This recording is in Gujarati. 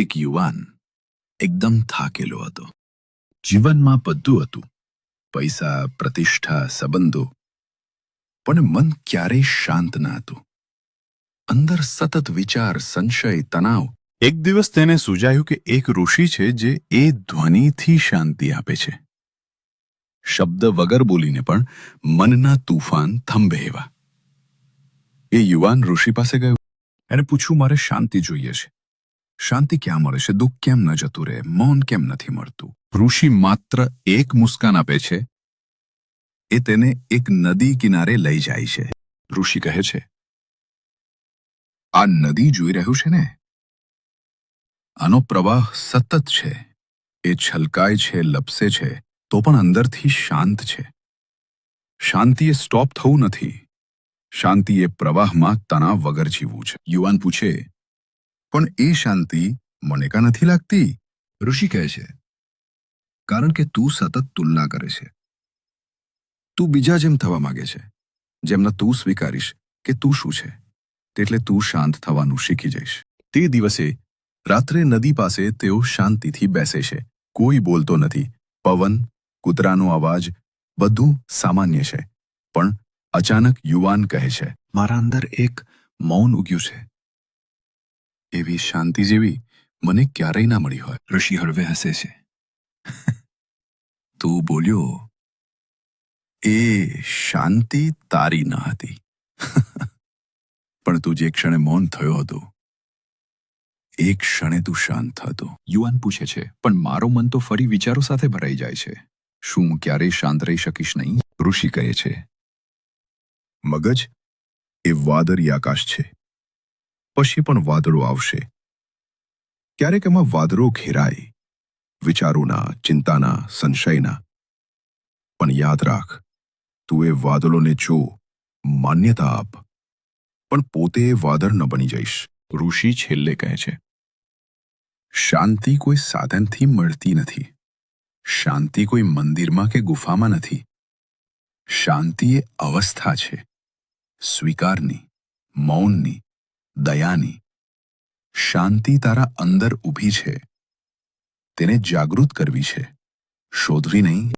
એક યુવાન એકદમ થાકેલો હતો. જીવનમાં બધું હતું. પૈસા, પ્રતિષ્ઠા, સંબંધો. પણ મન ક્યારેય શાંત ન હતું. અંદર સતત વિચાર, સંશય, તણાવ. એક દિવસ તેને સૂજાયું કે એક ઋષિ છે જે એ ધ્વનિથી શાંતિ આપે છે. શબ્દ વગર બોલીને પણ મનના તુફાન થંભે એવા. એ યુવાન ઋષિ પાસે ગયો. એને પૂછ્યું, મારે શાંતિ જોઈએ છે. શાંતિ ક્યાં મળે છે? દુઃખ કેમ ન જતું રહે? મૌન કેમ નથી મળતું? ઋષિ માત્ર એક મુસ્કાન આપે છે. એ તેને એક નદી કિનારે લઈ જાય છે. ઋષિ કહે છે આ નદી જોઈ રહ્યું છે ને? આનો પ્રવાહ સતત છે. એ છલકાય છે લપસે છે તો પણ અંદરથી શાંત છે. શાંતિ એ સ્ટોપ થવું નથી. શાંતિ એ પ્રવાહમાં તણાવ વગર જીવવું છે. યુવાન પૂછે પણ એ શાંતિ મને કાં નથી લાગતી? ઋષિ કહે છે, કારણ કે તું સતત તુલના કરે છે. તું બીજા જેમ થવા માંગે છે, જેમના તું સ્વીકારીશ કે તું શું છે. તેટલે તું શાંત થવાનું શીખી જઈશ. તે દિવસે રાત્રે નદી પાસે તેઓ શાંતિથી બેસે છે. કોઈ બોલતો નથી. પવન, કૂતરાનો અવાજ બધું સામાન્ય છે. પણ અચાનક યુવાન કહે છે, મારા અંદર એક મૌન ઉગ્યું છે. એવી શાંતિ જેવી મને ક્યારેય ના મળી હોય. ઋષિ હળવે હસે છે. તું બોલ્યો એ શાંતિ તારી ન હતી. પણ તું જે ક્ષણે મૌન થયો હતો એ ક્ષણે તું શાંત હતો. યુવાન પૂછે છે પણ મારો મન તો ફરી વિચારો સાથે ભરાઈ જાય છે. શું હું ક્યારેય શાંત રહી શકીશ નહીં? ઋષિ કહે છે મગજ એ વાદળી આકાશ છે. પછી પણ વાદળો આવશે. ક્યારેક એમાં વાદળો ઘેરાય વિચારોના ચિંતાના સંશયના. પણ યાદ રાખ તું એ વાદળોને જો માન્યતા આપ. પણ પોતે એ વાદળ ન બની જઈશ. ઋષિ છેલ્લે કહે છે. શાંતિ કોઈ સાધનથી મળતી નથી. શાંતિ કોઈ મંદિરમાં કે ગુફામાં નથી. શાંતિ એ અવસ્થા છે. સ્વીકારની મૌનની દયાની. શાંતિ તારા અંદર ઊભી છે. તેને જાગૃત કરવી છે. શોધવી નહીં.